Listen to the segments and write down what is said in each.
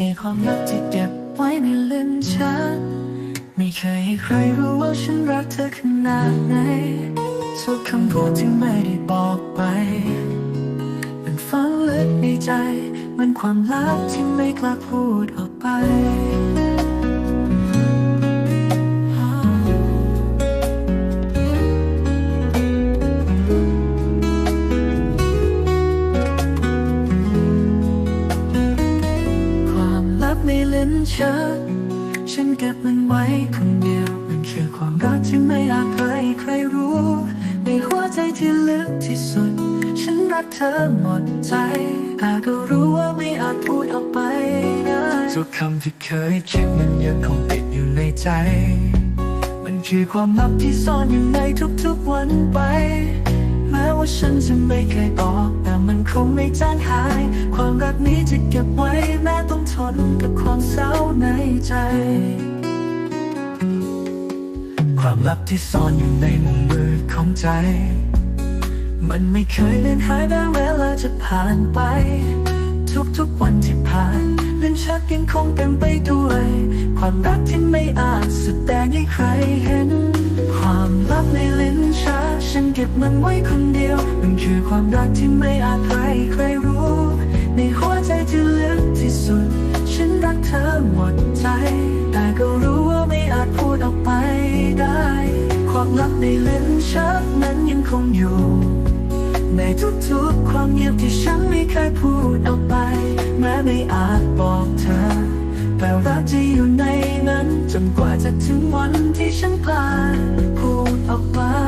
ในความลับที่เก็บไว้ในลิ้นชักไม่เคยให้ใครรู้ว่าฉันรักเธอขนาดไหนสุดคำพูดที่ไม่ได้บอกไป มันฝังลึกในใจ มันความลับที่ไม่กล้าพูดออกไป ในลิ้นชักฉันเก็บมันไว้คนเดียว มันคือความรักที่ไม่อาจใครใครรู้ ในหัวใจที่ลึกที่สุด ฉันรักเธอหมดใจแต่ก็รู้ว่าไม่อาจพูดออกไปได้ทุกคำที่เคยคิดมันยังคงติดอยู่ในใจ มันคือความลับที่ซ่อนอยู่ในทุกๆวันไป ว่าฉันจะไม่เคยบอก แต่มันคงไม่จางหาย ความรักนี้จะเก็บไว้แม้ต้องทนกับความเศร้าในใจ ความลับที่ซ่อนอยู่ในมุมมือของใจ มันไม่เคยเลือนหายแม้เวลาจะผ่านไป ทุกๆวันที่ผ่านเลื่อนชักยังคงเต็มไปด้วย ความรักที่ไม่อาจแสดงให้ใครเห็น เก็บมันไว้คนเดียว มันคือความรักที่ไม่อาจใครใครรู้ ในหัวใจที่ลึกที่สุด ฉันรักเธอหมดใจ แต่ก็รู้ว่าไม่อาจพูดออกไปได้ ความลับในลิ้นชักนั้นยังคงอยู่ ในทุกๆความเงียบที่ฉันไม่เคยพูดออกไป แม้ไม่อาจบอกเธอ แต่รักจะอยู่ในนั้น จนกว่าจะถึงวันที่ฉันกล้าพูดออกมา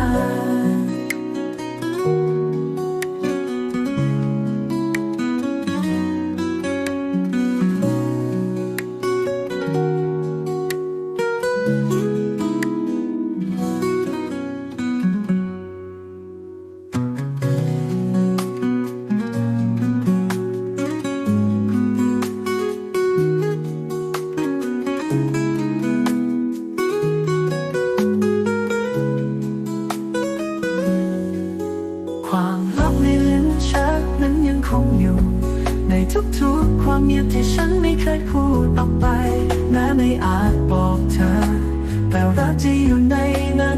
ความลับในลิ้นชักนั้นยังคงอยู่ ในทุกๆความเงียบที่ฉันไม่เคยพูดออกไปแม้ไม่อาจบอกเธอ แต่รักจะอยู่ในนั้น